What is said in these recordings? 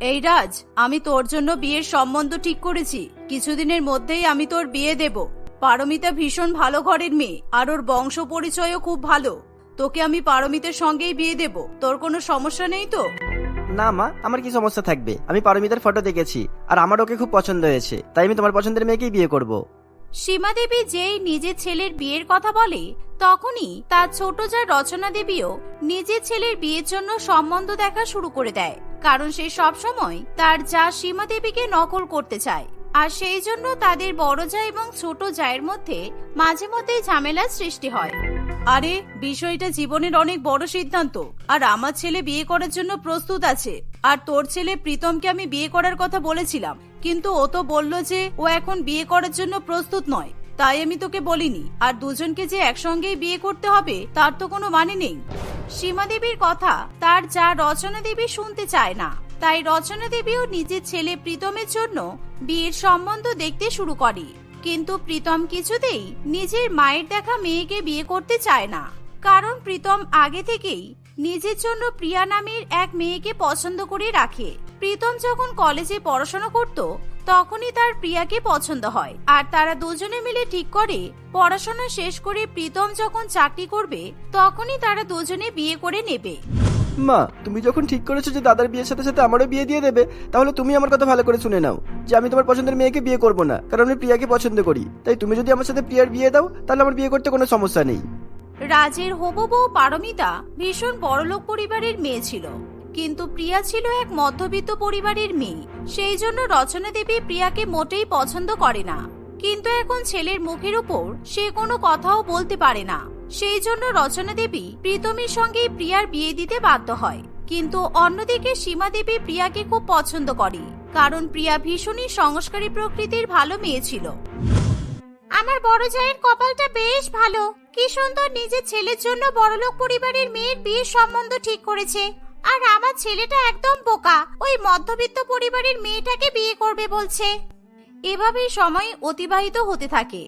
এই রাজ আমি তোর জন্য বিয়ের সম্বন্ধ ঠিক করেছি। কিছুদিনের মধ্যেই আমি তোর বিয়ে দেব। পারমিতা ভীষণ ভালো ঘরের মেয়ে আর ওর বংশ পরিচয়ও খুব ভালো। তোকে আমি পারমিতের সঙ্গেই বিয়ে দেব। তোর কোনো সমস্যা নেই তো? না মা আমার কি সমস্যা থাকবে? আমি পারমিতার ফটো দেখেছি আর আমার ওকে খুব পছন্দ হয়েছে। তাই আমি তোমার পছন্দের মেয়েকেই বিয়ে করব। সীমা দেবী যেই নিজের ছেলের বিয়ের কথা বলে তখনই তার ছোট যা রচনা দেবীও নিজের ছেলের বিয়ের জন্য সম্বন্ধ দেখা শুরু করে দেয়। কারণ সে সবসময় তার যা সীমা দেবীকে নকল করতে চায়। আর সেই জন্য তাদের বড় যা এবং ছোট জায়ের মধ্যে মাঝে মধ্যে ঝামেলার সৃষ্টি হয়। আরে, বিষয়টা জীবনের অনেক বড় সিদ্ধান্ত। আর আমার ছেলে বিয়ে করার জন্য প্রস্তুত আছে। আর তোর ছেলে প্রীতমকে আমি বিয়ে করার কথা বলেছিলাম। কিন্তু ও তো বলল যে ও এখন বিয়ে করার জন্য প্রস্তুত নয়। তাই আমি তোকে বলিনি, আর দুজনকে যে একসঙ্গেই বিয়ে করতে হবে, তার তো কোনো মানে নেই। সীমা দেবীর কথা তার যা রচনা দেবী শুনতে চায় না, তাই রচনা দেবীও নিজের ছেলে প্রীতমের জন্য বিয়ের সম্বন্ধ দেখতে শুরু করে। কিন্তু প্রীতম কিছুতেই নিজের মায়ের দেখা মেয়েকে বিয়ে করতে চায় না, কারণ প্রীতম আগে থেকেই নিজের জন্য প্রিয়া নামের এক মেয়েকে পছন্দ করে রাখে। প্রীতম যখন কলেজে পড়াশোনা করত তখনই তার প্রিয়াকে পছন্দ হয়। আর তারা দুজনে মিলে ঠিক করে পড়াশোনা শেষ করে প্রীতম যখন চাকরি করবে তখনই তারা দুজনে বিয়ে করে নেবে। মা তুমি যখন ঠিক করেছ যে দাদার বিয়ের সাথে সাথে আমারও বিয়ে দিয়ে দেবে তাহলে তুমি আমার কথা ভালো করে শুনে নাও যে আমি তোমার পছন্দের মেয়েকে বিয়ে করব না কারণ আমি প্রিয়াকে পছন্দ করি। তাই তুমি যদি আমার সাথে প্রিয়ার বিয়ে দাও তাহলে আমার বিয়ে করতে কোনো সমস্যা নেই। রাজের হবু বউ পারমিতা ভীষণ বড়লোক পরিবারের মেয়ে ছিল। কিন্তু প্রিয়া ছিল এক মধ্যবিত্ত পরিবারের মেয়ে। সেই জন্য রচনা দেবী প্রিয়াকে মোটেই পছন্দ করে না। কিন্তু এখন ছেলের মুখের উপর সে কোনো কথাও বলতে পারে না। সেই জন্য রচনা দেবী প্রীতমের সঙ্গে প্রিয়ার বিয়ে দিতে বাধ্য হয়। কিন্তু অন্যদিকে সীমা দেবী প্রিয়াকে খুব পছন্দ করে। কারণ প্রিয়া ভীষণই সংস্কারী প্রকৃতির ভালো মেয়ে ছিল। আমার বড় জায়ের কপালটা বেশ ভালো। কি সুন্দর নিজের ছেলের জন্য বড়লোক পরিবারের মেয়ের বিয়ের সম্বন্ধ ঠিক করেছে। আর আমার ছেলেটা একদম বোকা। ওই মধ্যবিত্ত পরিবারের মেয়েটাকে বিয়ে করবে বলছে। এভাবেই সময় অতিবাহিত হতে থাকে।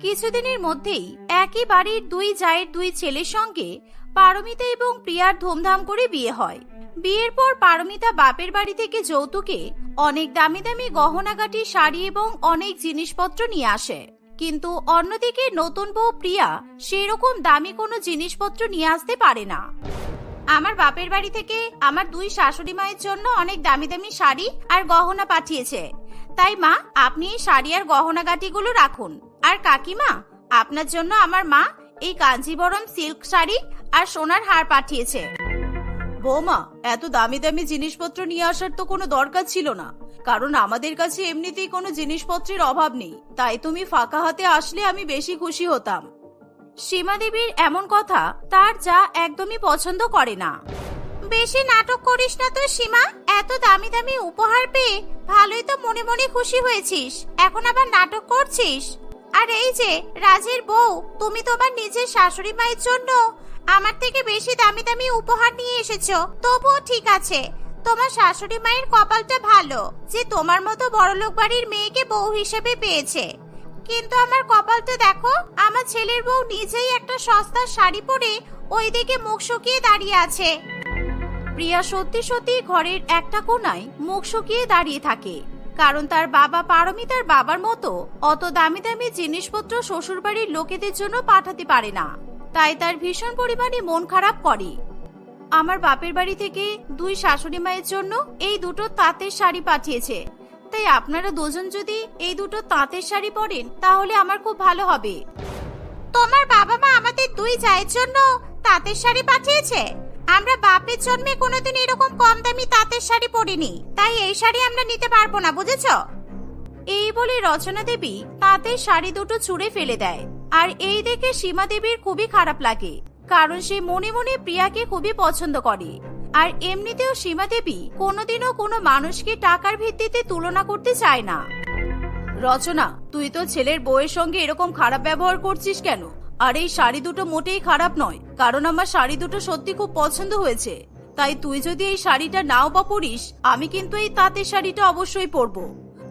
কিছুদিনের মধ্যেই একই বাড়ির দুই জায়ের দুই ছেলের সঙ্গে পারমিতা এবং প্রিয়ার ধুমধাম করে বিয়ে হয়। বিয়ের পর পারমিতা বাপের বাড়ি থেকে যৌতুকে অনেক দামি দামি গহনাগাটি, শাড়ি এবং অনেক জিনিসপত্র নিয়ে আসে। কিন্তু অন্যদিকে নতুন বউ প্রিয়া সেরকম দামি কোনো জিনিসপত্র নিয়ে আসতে পারে না। আমার বাপের বাড়ি থেকে আমার দুই শাশুড়ি মায়ের জন্য অনেক দামি দামি শাড়ি আর গহনা পাঠিয়েছে। তাই মা, আপনি এই শাড়ি আর গহনা গহনাগাটিগুলো রাখুন। আর কাকিমা, আপনার জন্য আমার মা এই কাঞ্জিবরম সিল্ক শাড়ি আর সোনার হার পাঠিয়েছে। বৌমা, এত দামি দামি জিনিসপত্র নিয়ে আসার তো কোনো দরকার ছিল না। কারণ আমাদের কাছে এমনিতেই কোনো জিনিসপত্রের অভাব নেই। তাই তুমি ফাঁকা হাতে আসলে আমি বেশি খুশি হতাম। সীমা দেবীর এমন কথা তার যা একদমই পছন্দ করে না। বেশি নাটক করিস না তো সীমা, এত দামি দামি উপহার পেয়ে ভালোই তো মনে মনে খুশি হয়েছিস, এখন আবার নাটক করছিস? আর এই যে রাজের বউ, তুমি তোমার নিজের শাশুড়ি মায়ের জন্য আমার থেকে বেশি দামি দামি উপহার নিয়ে এসেছ, তবুও ঠিক আছে, তোমার শাশুড়ি মায়ের কপালটা ভালো, যে তোমার মতো বড়লোক বাড়ির মেয়েকে বউ হিসেবে পেয়েছে। কিন্তু আমার কপালটা দেখো, আমার ছেলের বউ নিজেই একটা সস্তা শাড়ি পরে ওইদিকে মুখ শুকিয়ে দাঁড়িয়ে আছে। প্রিয়া সত্যি সত্যি ঘরের একটা কোনায় মুখ শুকিয়ে দাঁড়িয়ে থাকে, কারণ তার বাবা পারমিতার বাবার মতো অত দামি দামি জিনিসপত্র শ্বশুরবাড়ির লোকেদের জন্য পাঠাতে পারে না, তাই তার ভীষণ পরিমাণে মন খারাপ করে। আমার বাপের বাড়ি থেকে দুই শাশুড়ি মায়ের জন্য এই দুটো তাঁতের শাড়ি পাঠিয়েছে তাই আপনারা দুজন যদি এই দুটো তাঁতের শাড়ি পরেন, তাহলে আমার খুব ভালো হবে। তোমার বাবা মা আমাদের দুই জায়ের জন্য তাঁতের শাড়ি পাঠিয়েছে। আমরা বাপের জন্মে কোনোদিন এরকম কম দামি তাঁতের শাড়ি পরিনি। তাই এই শাড়ি আমরা নিতে পারব না, বুঝেছ? এই বলে রচনা দেবী তাঁতের শাড়ি দুটো ছুঁড়ে ফেলে দেয়। আর এই দেখে সীমা দেবীর খুবই খারাপ লাগে, কারণ সে মনে মনে প্রিয়াকে খুবই পছন্দ করে। আর এমনিতেও সীমা দেবী কোনোদিনও কোনো মানুষকে টাকার ভিত্তিতে তুলনা করতে চায় না। রচনা, তুই তো ছেলের বউয়ের সঙ্গে এরকম খারাপ ব্যবহার করছিস কেন? আর এই শাড়ি দুটো মোটেই খারাপ নয়, কারণ আমার শাড়ি দুটো সত্যি খুব পছন্দ হয়েছে। তাই তুই যদি এই শাড়িটা নাও বা পরিস, আমি কিন্তু এই তাঁতের শাড়িটা অবশ্যই পরবো।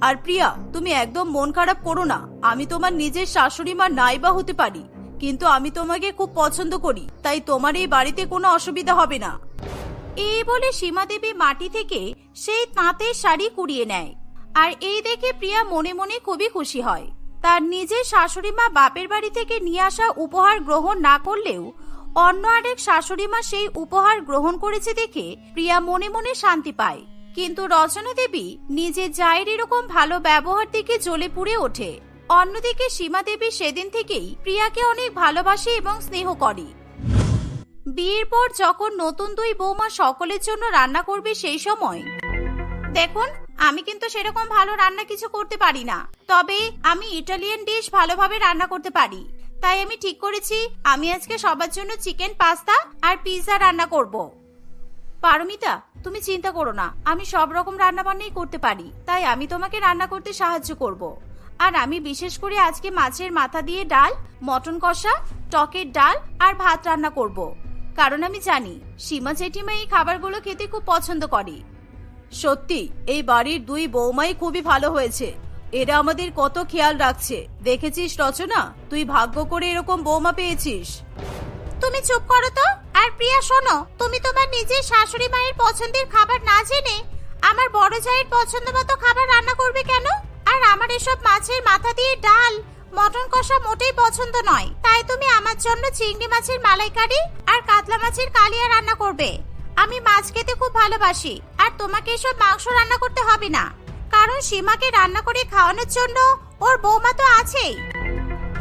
আর প্রিয়া, তুমি একদম মন খারাপ করো না, আমি তোমার নিজের শাশুড়ি মা নাই বা হতে পারি, কিন্তু আমি তোমাকে খুব পছন্দ করি, তাই তোমার এই বাড়িতে কোনো অসুবিধা হবে না। এই বলে সীমা দেবী মাটি থেকে সেই তাঁতের শাড়ি কুড়িয়ে নেয়। আর এই দেখে প্রিয়া মনে মনে খুবই খুশি হয়। তার নিজের শাশুড়ি মা বাপের বাড়ি থেকে নিয়ে আসা উপহার গ্রহণ না করলেও অন্য আরেক শাশুড়ি মা সেই উপহার গ্রহণ করেছে দেখে প্রিয়া মনে মনে শান্তি পায়। কিন্তু রচনা দেবী নিজের জায়ের এরকম ভালো ব্যবহার দিকে জ্বলে পুড়ে ওঠে। অন্যদিকে সীমা দেবী সেদিন থেকেই প্রিয়াকে অনেক ভালোবাসে এবং স্নেহ করে। বিয়ের পর যখন নতুন দুই বৌমা সকলের জন্য রান্না করবে সেই সময়। দেখুন, আমি কিন্তু সেরকম ভালো রান্না কিছু করতে পারি না। তবে আমি ইটালিয়ান ডিশ ভালোভাবে রান্না করতে পারি। তাই আমি ঠিক করেছি, আমি আজকে সবার জন্য চিকেন পাস্তা আর পিৎজা রান্না করব। পারমিতা, তুমি চিন্তা করো না, আমি সব রকম রান্না বান্নাই করতে পারি। তাই আমি তোমাকে রান্না করতে সাহায্য করব। আর আমি বিশেষ করে আজকে মাছের মাথা দিয়ে ডাল, মটন কষা, টকের ডাল আর ভাত রান্না করব। কারণ আমি জানি সীমা জেঠিমা এই খাবারগুলো খেতে খুব পছন্দ করে। সত্যি, এই বাড়ির দুই বৌমাই খুবই ভালো হয়েছে। এরা আমাদের কত খেয়াল রাখছে। দেখেছিস রচনা? তুই ভাগ্য করে এরকম বৌমা পেয়েছিস। তুমি চুপ করো তো। আর প্রিয়া, শোনো, তুমি তোমার নিজের শাশুড়ি মায়ের পছন্দের খাবার না জেনে আমার বড় জায়ের পছন্দ মতো খাবার রান্না করবে কেন? আর আমার এসব মাছের মাথা দিয়ে ডাল মটন কষা মোটেই পছন্দ নয়। তাই তুমি আমার জন্য চিংড়ি মাছের মালাইকারি আর কাতলা মাছের কালিয়া রান্না করবে। আমি মাছ খেতে খুব ভালোবাসি, আর তোমাকে এসব মাংস রান্না করতে হবে না। কারণ সীমাকে রান্না করে খাওয়ানোর জন্য ওর বৌমা তো আছেই।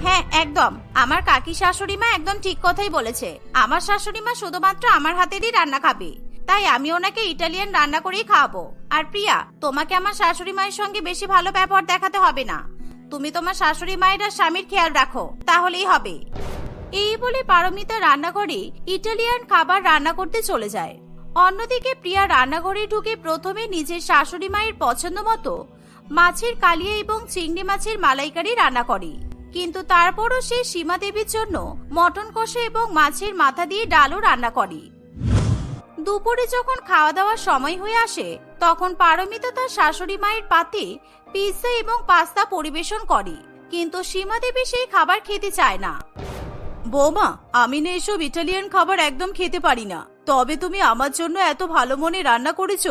হ্যাঁ একদম। আমার কাকি শাশুড়ি মা একদম ঠিক কথাই বলেছে। আমার শাশুড়ি মা শুধুমাত্র আমার হাতেরই রান্না খাবে। তাই আমি ওনাকে ইটালিয়ান রান্না করেই খাওয়াবো। আর প্রিয়া, তোমাকে আমার শাশুড়ি মায়ের সঙ্গে বেশি ভালো ব্যবহার দেখাতে হবে না। তুমি তোমার শাশুড়ি মায়ের আর স্বামীর খেয়াল রাখো, তাহলেই হবে। এই বলে পারমিতা রান্নাঘরে ইটালিয়ান খাবার রান্না করতে চলে যায়। অন্যদিকে প্রিয়া রান্নাঘরে ঢুকে প্রথমে নিজের শাশুড়ি মায়ের পছন্দ মতো মাছের কালিয়া এবং চিংড়ি মাছের মালাইকারি রান্না করে। কিন্তু তারপরও সে সীমা দেবীর জন্য মটন কষা এবং মাছের মাথা দিয়ে ডালও রান্না করে। দুপুরে যখন খাওয়া দাওয়ার সময় হয়ে আসে, তখন পারমিতা তার শাশুড়ি মায়ের পাতে পিৎজা এবং পাস্তা পরিবেশন করে, কিন্তু সীমা দেবী সেই খাবার খেতে চায় না। বৌমা, আমি না এসব ইটালিয়ান খাবার একদম খেতে পারি না। তবে তুমি আমার জন্য এত ভালো মনে রান্না করেছ,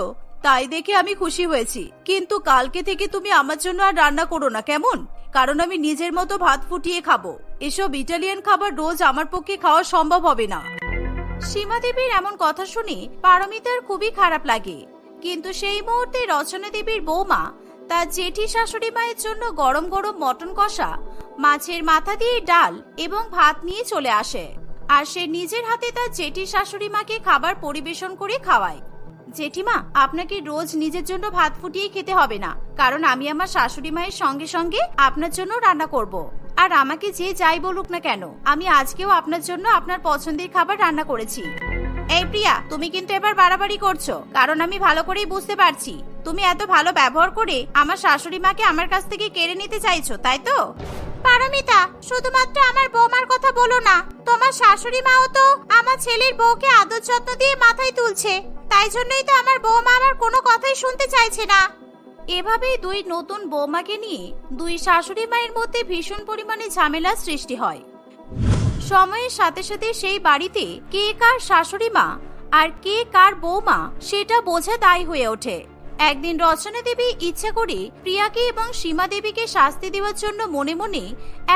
তাই দেখে আমি খুশি হয়েছি। কিন্তু কালকে থেকে তুমি আমার জন্য আর রান্না করো না, কেমন? কারণ আমি নিজের মতো ভাত ফুটিয়ে খাব। এসব ইটালিয়ান খাবার রোজ আমার পক্ষে খাওয়া সম্ভব হবে না। সীমা দেবীর এমন কথা শুনে পারমিতার খুবই খারাপ লাগে। কিন্তু সেই মুহূর্তে রচনা দেবীর বৌমা তার জেঠি শাশুড়ি মায়ের জন্য গরম গরম মটন কষা, মাছের মাথা দিয়ে ডাল এবং ভাত নিয়ে চলে আসে। আর সে নিজের হাতে তার জেঠি শাশুড়ি মাকে খাবার পরিবেশন করে খাওয়ায়। জেঠিমা, আপনাকে রোজ নিজের জন্য ভাত ফুটিয়ে খেতে হবে না, কারণ আমি আমার শাশুড়ি মায়ের সঙ্গে সঙ্গে আপনার জন্য রান্না করব। আর আমাকে যে যাই বলুক না কেন, আমি আজকেও আপনার জন্য আপনার পছন্দের খাবার রান্না করেছি। এই প্রিয়া তুমি কিন্তু এবার বাড়াবাড়ি করছ। কারণ আমি ভালো করেই বুঝতে পারছি। তুমি এত ভালো ব্যবহার করে আমার শাশুড়ি মাকে আমার কাছ থেকে কেড়ে নিতে চাইছো তাই তো? পারমিতা শুধুমাত্র আমার বৌমার কথা বলো না। তোমার শাশুড়ি মাও তো আমার ছেলের বউকে আদর যত্ন দিয়ে মাথায় তুলছে। তাই জন্যই তো আমার বৌমা আমার কোনো কথাই শুনতে চাইছে না। এভাবেই দুই নতুন বৌমাকে নিয়ে দুই শাশুড়ি মায়ের মধ্যে ভীষণ পরিমাণে ঝামেলার সৃষ্টি হয়। সময়ের সাথে সাথে সেই বাড়িতে কে কার শাশুড়ি মা আর কে কার বৌমা সেটা বোঝা দায়ী হয়ে ওঠে। একদিন রচনা দেবী ইচ্ছা করে প্রিয়াকে এবং সীমা দেবীকে শাস্তি দেওয়ার জন্য মনে মনে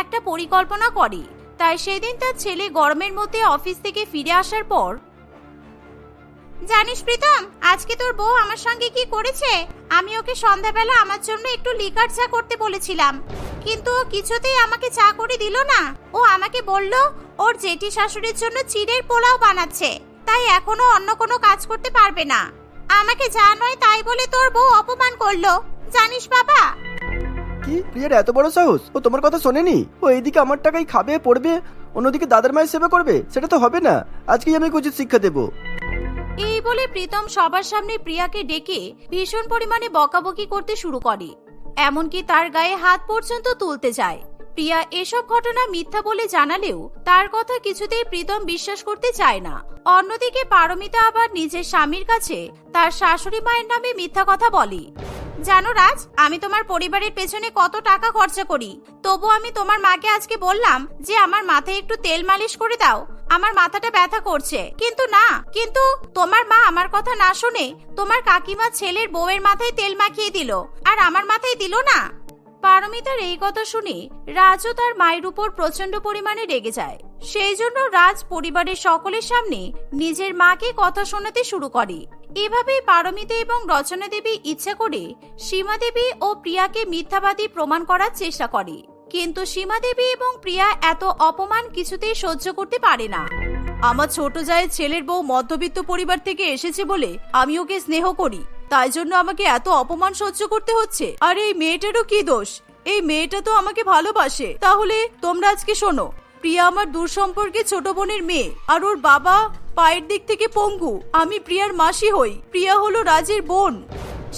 একটা পরিকল্পনা করে। তাই সেদিন তার ছেলে গরমের মধ্যে অফিস থেকে ফিরে আসার পর, জানিস প্রীতম, আজকে তোর বউ আমার সঙ্গে কি করেছে? আমি ওকে সন্ধ্যাবেলা আমার জন্য একটু লিকার চা করতে বলেছিলাম। কিন্তু ও কিছুতেই আমাকে চা করে দিল না। ও আমাকে বলল ওর জেঠি শাশুড়ির জন্য চিড়ের পোলাও বানাচ্ছে তাই এখনও অন্য কোনো কাজ করতে পারবে না। আমাকে যা নয় তাই বলে তোর বউ অপমান করল। জানিস বাবা? কি? প্রিয়ার এত বড় সাহস? ও তোমার কথা শোনেনি? ও এইদিকে আমার টাকাই খাবে পড়বে অন্যদিকে দাদার মায়ের সেবা করবে? সেটা তো হবে না। আজকেই আমি উচিত শিক্ষা দেবো। এই বলে প্রীতম সবার সামনে প্রিয়াকে ডেকে ভীষণ পরিমাণে বকাবকি করতে শুরু করে। এমনকি তার গায়ে হাত পর্যন্ত তুলতে যায়। প্রিয়া এসব ঘটনা মিথ্যা বলে জানালেও তার কথা কিছুতেই প্রীতম বিশ্বাস করতে চায় না। অন্যদিকে পারমিতা আবার নিজের স্বামীর কাছে তার শাশুড়ি মায়ের নামে মিথ্যা কথা বলে। জানো রাজ, আমি তোমার পরিবারের পেছনে কত টাকা খরচা করি। তবু আমি তোমার মাকে আজকে বললাম যে আমার মাথায় একটু তেল মালিশ করে দাও। আমার মাথাটা ব্যথা করছে। কিন্তু না, কিন্তু তোমার মা আমার কথা না শুনে তোমার কাকিমা ছেলের বউয়ের মাথায় তেল মাখিয়ে দিল। আর আমার মাথায় দিল না। পারমিতার এই কথা শুনে রাজও তার মায়ের উপর প্রচণ্ড পরিমাণে রেগে যায়। সেই জন্য রাজ পরিবারের সকলের সামনে নিজের মাকে কথা শোনাতে শুরু করে। এভাবেই পারমিতা এবং রচনা দেবী ইচ্ছা করে সীমা দেবী ও প্রিয়াকে মিথ্যাবাদী প্রমাণ করার চেষ্টা করে। কিন্তু সীমা দেবী এবং প্রিয়া এত অপমান কিছুতেই সহ্য করতে পারে না। আমার ছোট জায়ের ছেলের বউ মধ্যবিত্ত পরিবার থেকে এসেছে বলে আমি ওকে স্নেহ করি। তাই জন্য আমাকে এত অপমান সহ্য করতে হচ্ছে। আর এই মেয়েটারও কি দোষ? এই মেয়েটা তো আমাকে ভালোবাসে। তাহলে তোমরা আজকে শোনো, প্রিয়া আমার দূর সম্পর্কে ছোট বোনের মেয়ে, আর ওর বাবা পায়ের দিক থেকে পঙ্গু। আমি প্রিয়ার মাসি হই। প্রিয়া হলো রাজের বোন।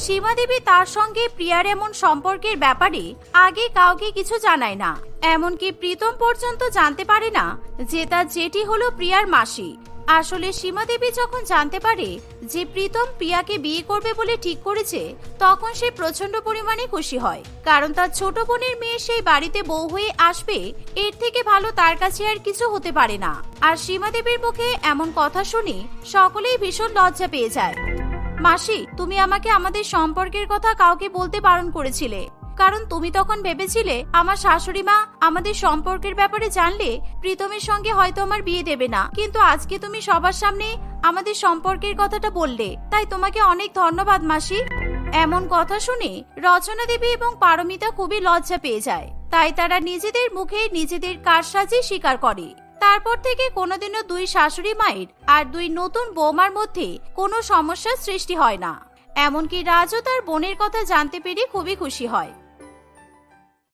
সীমা দেবী তার সঙ্গে প্রিয়ার এমন সম্পর্কের ব্যাপারে আগে কাউকে কিছু জানায় না। এমনকি প্রীতম পর্যন্ত জানতে পারে না যে তার জেঠি হলো প্রিয়ার মাসি। আসলে সীমা দেবী যখন জানতে পারে যে প্রীতম প্রিয়াকে বিয়ে করবে বলে ঠিক করেছে, তখন সে প্রচণ্ড পরিমাণে খুশি হয়। কারণ তার ছোট বোনের মেয়ে সেই বাড়িতে বউ হয়ে আসবে, এর থেকে ভালো তার কাছে আর কিছু হতে পারে না। আর সীমা দেবীর মুখে এমন কথা শুনে সকলেই ভীষণ লজ্জা পেয়ে যায়। মাসি, তুমি আমাকে আমাদের সম্পর্কের কথা কাউকে বলতে বারণ করেছিলে। কারণ তুমি তখন ভেবেছিলে আমার শাশুড়ি মা আমাদের সম্পর্কের ব্যাপারে জানলে প্রীতমের সঙ্গে হয়তো আমার বিয়ে দেবে না। কিন্তু আজকে তুমি সবার সামনে আমাদের সম্পর্কের কথাটা বললে। তাই তোমাকে অনেক ধন্যবাদ, মাসি। এমন কথা শুনে রচনা দেবী এবং পারমিতা খুবই লজ্জা পেয়ে যায়। তাই তারা নিজেদের মুখে নিজেদের কারসাজি স্বীকার করে। তারপর থেকে কোনোদিনও দুই শাশুড়ি মায়ের আর দুই নতুন বৌমার মধ্যে কোনো সমস্যার সৃষ্টি হয় না। এমনকি রাজও তার বোনের কথা জানতে পেরে খুবই খুশি হয়।